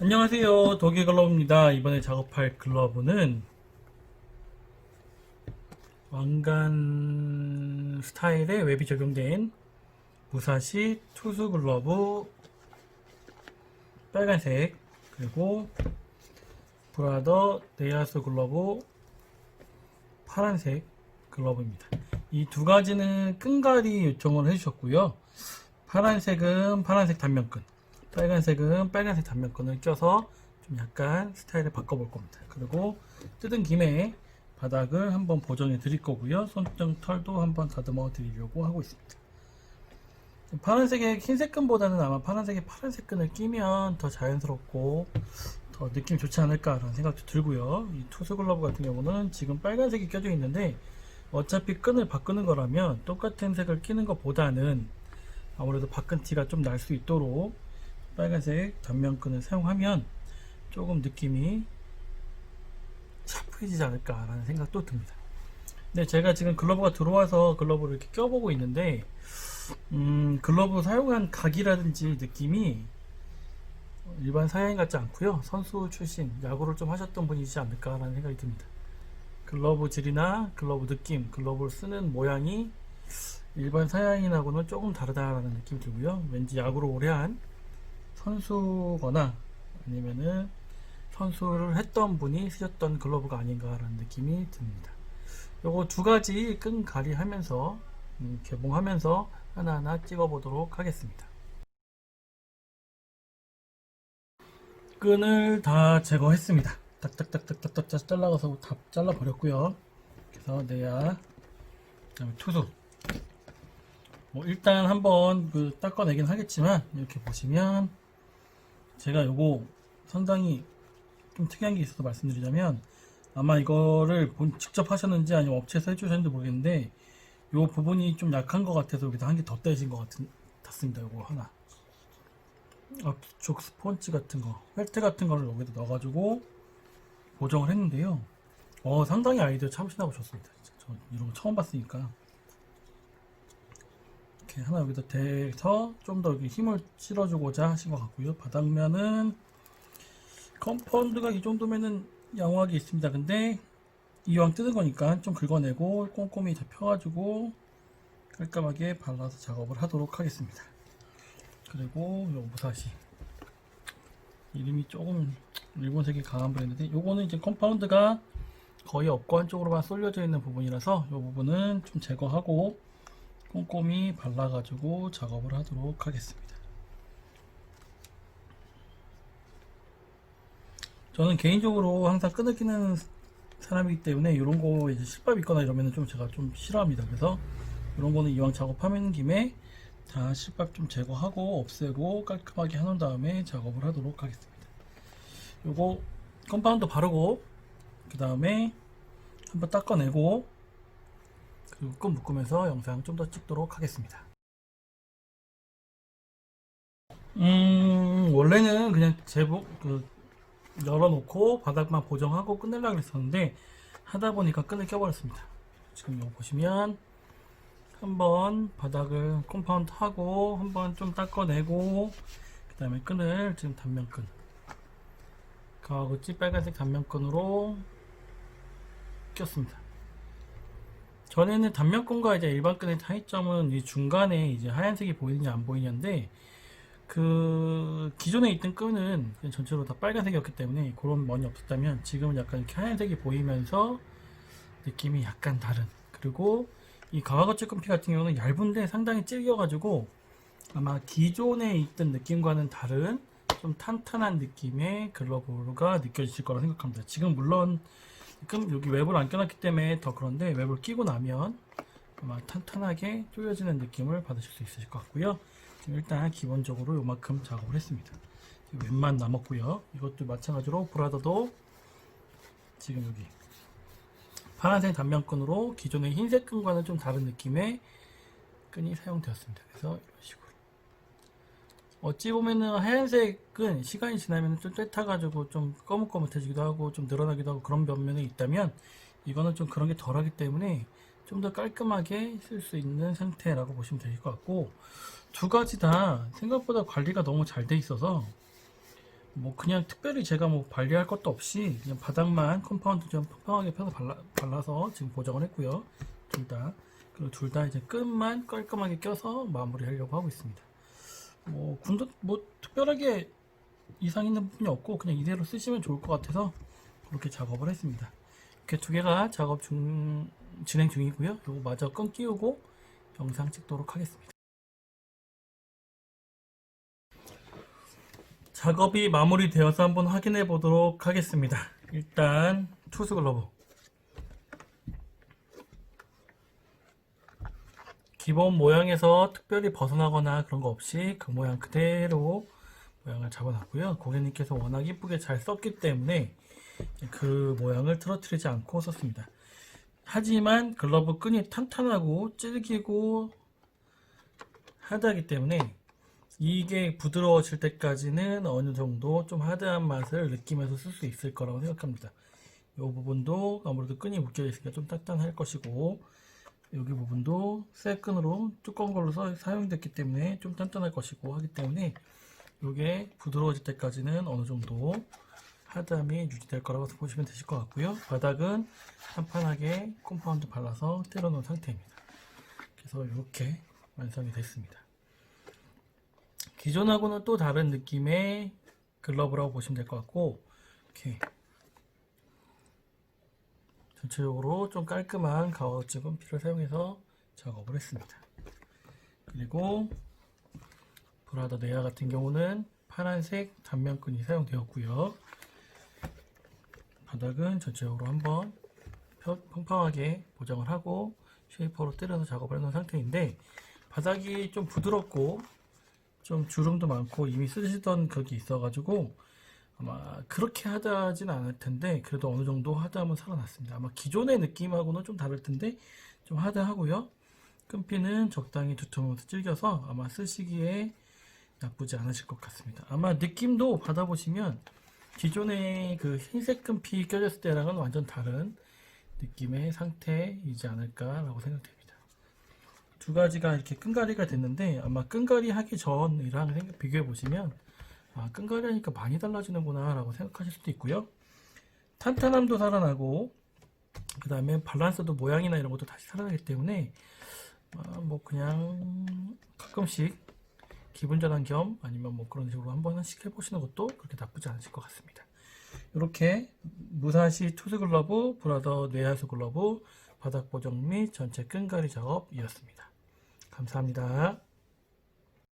안녕하세요. 독일 글러브입니다. 이번에 작업할 글러브는 왕관 스타일의 웹이 적용된 무사시 투수 글러브 빨간색 그리고 브라더 네아스 글러브 파란색 글러브입니다. 이 두 가지는 끈갈이 요청을 해주셨고요. 파란색은 파란색 단면끈 빨간색은 빨간색 단면끈을 껴서 좀 약간 스타일을 바꿔볼 겁니다. 그리고 뜯은 김에 바닥을 한번 보정해 드릴 거고요. 손등 털도 한번 다듬어 드리려고 하고 있습니다. 파란색의 흰색 끈보다는 아마 파란색에 파란색 끈을 끼면 더 자연스럽고 더 느낌이 좋지 않을까라는 생각도 들고요. 이 투수 글러브 같은 경우는 지금 빨간색이 껴져 있는데 어차피 끈을 바꾸는 거라면 똑같은 색을 끼는 것보다는 아무래도 바꾼 티가 좀 날 수 있도록 빨간색 단면끈을 사용하면 조금 느낌이 샤프해지지 않을까라는 생각도 듭니다. 네, 제가 지금 글러브가 들어와서 글러브를 이렇게 껴보고 있는데, 음, 글러브 사용한 각이라든지 느낌이 일반 사양인 같지 않고요. 선수 출신, 야구를 좀 하셨던 분이지 않을까라는 생각이 듭니다. 글러브 질이나 글러브 느낌, 글러브를 쓰는 모양이 일반 사양인하고는 조금 다르다라는 느낌이 들고요. 왠지 야구를 오래 한 선수거나 아니면은 선수를 했던 분이 쓰셨던 글러브가 아닌가라는 느낌이 듭니다. 요거 두 가지 끈 가리 하면서 음, 개봉하면서 하나하나 찍어 보도록 하겠습니다. 끈을 다 제거했습니다. 딱딱딱딱딱딱 잘라가서 다 잘라 버렸고요. 그래서 내야 그다음에 투수 뭐 일단 한번 그 닦아내긴 하겠지만 이렇게 보시면 제가 요거 상당히 좀 특이한 게 있어서 말씀드리자면 아마 이거를 본 직접 하셨는지 아니면 업체에서 해주셨는지 모르겠는데 요 부분이 좀 약한 것 같아서 여기다 한 개 더 떼진 것 같은, 같습니다. 요거 하나. 앞쪽 스폰지 같은 거 펠트 같은 거를 여기다 넣어가지고 보정을 했는데요. 어 상당히 아이디어 참신하고 좋습니다. 저 이런 거 처음 봤으니까 이렇게 하나 여기다 대서 좀 더 힘을 실어주고자 하신 것 같고요. 바닥면은 컴파운드가 이 정도면은 양호하게 있습니다. 근데 이왕 뜯은 거니까 좀 긁어내고 꼼꼼히 다 펴가지고 깔끔하게 발라서 작업을 하도록 하겠습니다. 그리고 요 무사시 이름이 조금 일본색이 강한 브랜드인데 요거는 이제 컴파운드가 거의 업관 쪽으로만 쏠려져 있는 부분이라서 이 부분은 좀 제거하고 꼼꼼히 발라가지고 작업을 하도록 하겠습니다. 저는 개인적으로 항상 끈을 끼는 사람이기 때문에 이런 거 이제 실밥 있거나 이러면 좀 제가 좀 싫어합니다. 그래서 이런 거는 이왕 작업하는 김에 다 실밥 좀 제거하고 없애고 깔끔하게 해놓은 다음에 작업을 하도록 하겠습니다. 요거 컴파운드 바르고 그 다음에 한번 닦아내고 그리고 끈 묶으면서 영상 좀 더 찍도록 하겠습니다. 음, 원래는 그냥 제복, 그, 열어놓고 바닥만 보정하고 끝내려고 했었는데, 하다 보니까 끈을 껴버렸습니다. 지금 이거 보시면, 한번 바닥을 컴파운드 하고, 한번 좀 닦아내고, 그 다음에 끈을 지금 단면끈. 가와구찌 빨간색 단면끈으로 꼈습니다. 전에는 단면끈과 이제 일반끈의 차이점은 이 중간에 이제 하얀색이 보이느냐 안 보이냐인데 그 기존에 있던 끈은 전체로 다 빨간색이었기 때문에 그런 면이 없었다면 지금은 약간 이렇게 하얀색이 보이면서 느낌이 약간 다른 그리고 이 가와거치 끈피 같은 경우는 얇은데 상당히 질겨가지고 아마 기존에 있던 느낌과는 다른 좀 탄탄한 느낌의 글러브가 느껴지실 거라 생각합니다. 지금 물론 지금 여기 웹을 안 껴놨기 때문에 더 그런데 웹을 끼고 나면 아마 탄탄하게 조여지는 느낌을 받으실 수 있으실 것 같고요. 지금 일단 기본적으로 요만큼 작업을 했습니다. 웹만 남았고요. 이것도 마찬가지로 브라더도 지금 여기 파란색 단면끈으로 기존의 흰색 끈과는 좀 다른 느낌의 끈이 사용되었습니다. 그래서 이런 식으로 어찌 보면은 하얀색은 시간이 지나면 좀 떼타가지고 좀 거뭇거뭇해지기도 하고 좀 늘어나기도 하고 그런 면면이 있다면 이거는 좀 그런 게 덜하기 때문에 좀 더 깔끔하게 쓸 수 있는 상태라고 보시면 될것 같고 두 가지 다 생각보다 관리가 너무 잘 돼 있어서 뭐 그냥 특별히 제가 뭐 관리할 것도 없이 그냥 바닥만 컴파운드 좀 평평하게 펴서 발라, 발라서 지금 보정을 했고요. 둘 다. 그리고 둘 다 이제 끝만 깔끔하게 껴서 마무리하려고 하고 있습니다. 뭐 군도 뭐 특별하게 이상 있는 부분이 없고 그냥 이대로 쓰시면 좋을 것 같아서 그렇게 작업을 했습니다. 이렇게 두 개가 작업 중 진행 중이고요. 요거 마저 끈 끼우고 영상 찍도록 하겠습니다. 작업이 마무리되어서 한번 확인해 보도록 하겠습니다. 일단 투스 글러브 기본 모양에서 특별히 벗어나거나 그런 거 없이 그 모양 그대로 모양을 잡아놨고요. 고객님께서 워낙 이쁘게 잘 썼기 때문에 그 모양을 틀어뜨리지 않고 썼습니다. 하지만 글러브 끈이 탄탄하고 질기고 하다기 때문에 이게 부드러워질 때까지는 어느 정도 좀 하드한 맛을 느끼면서 쓸 수 있을 거라고 생각합니다. 이 부분도 아무래도 끈이 묶여 있으니까 좀 단단할 것이고 여기 부분도 새 끈으로 두꺼운 걸로 서- 사용됐기 때문에 좀 단단할 것이고 하기 때문에 이게 부드러워질 때까지는 어느 정도 하드함이 유지될 거라고 보시면 되실 것 같고요. 바닥은 한판하게 콤파운드 발라서 때려 놓은 상태입니다. 그래서 이렇게 완성이 됐습니다. 기존하고는 또 다른 느낌의 글러브라고 보시면 될 것 같고 이렇게 전체적으로 좀 깔끔한 가워즈 분필을 사용해서 작업을 했습니다. 그리고 브라더 네아 같은 경우는 파란색 단면끈이 사용되었고요. 바닥은 전체적으로 한번 펴- 펑펑하게 보정을 하고 쉐이퍼로 때려서 작업을 해놓은 상태인데 바닥이 좀 부드럽고 좀 주름도 많고 이미 쓰시던 그게 있어가지고 아마 그렇게 하다진 않을 텐데 그래도 어느 정도 하다 하면 살아났습니다. 아마 기존의 느낌하고는 좀 다를 텐데 좀 하다 하고요. 끈피는 적당히 두툼해서 질겨서 아마 쓰시기에 나쁘지 않으실 것 같습니다. 아마 느낌도 받아보시면 기존의 그 흰색 끈피 껴졌을 때랑은 완전 다른 느낌의 상태이지 않을까라고 생각됩니다. 두 가지가 이렇게 끈가리가 됐는데 아마 끈가리 하기 전이랑 비교해 보시면 아 끈가리 하니까 많이 달라지는구나 라고 생각하실 수도 있고요. 탄탄함도 살아나고 그 다음에 밸런스도 모양이나 이런 것도 다시 살아나기 때문에 아, 뭐 그냥 가끔씩 기분 전환 겸 아니면 뭐 그런 식으로 한 번씩 해보시는 것도 그렇게 나쁘지 않으실 것 같습니다. 이렇게 무사시 투스 글러브 브라더 네아스 글러브 바닥 보정 및 전체 끈가리 작업이었습니다. 감사합니다.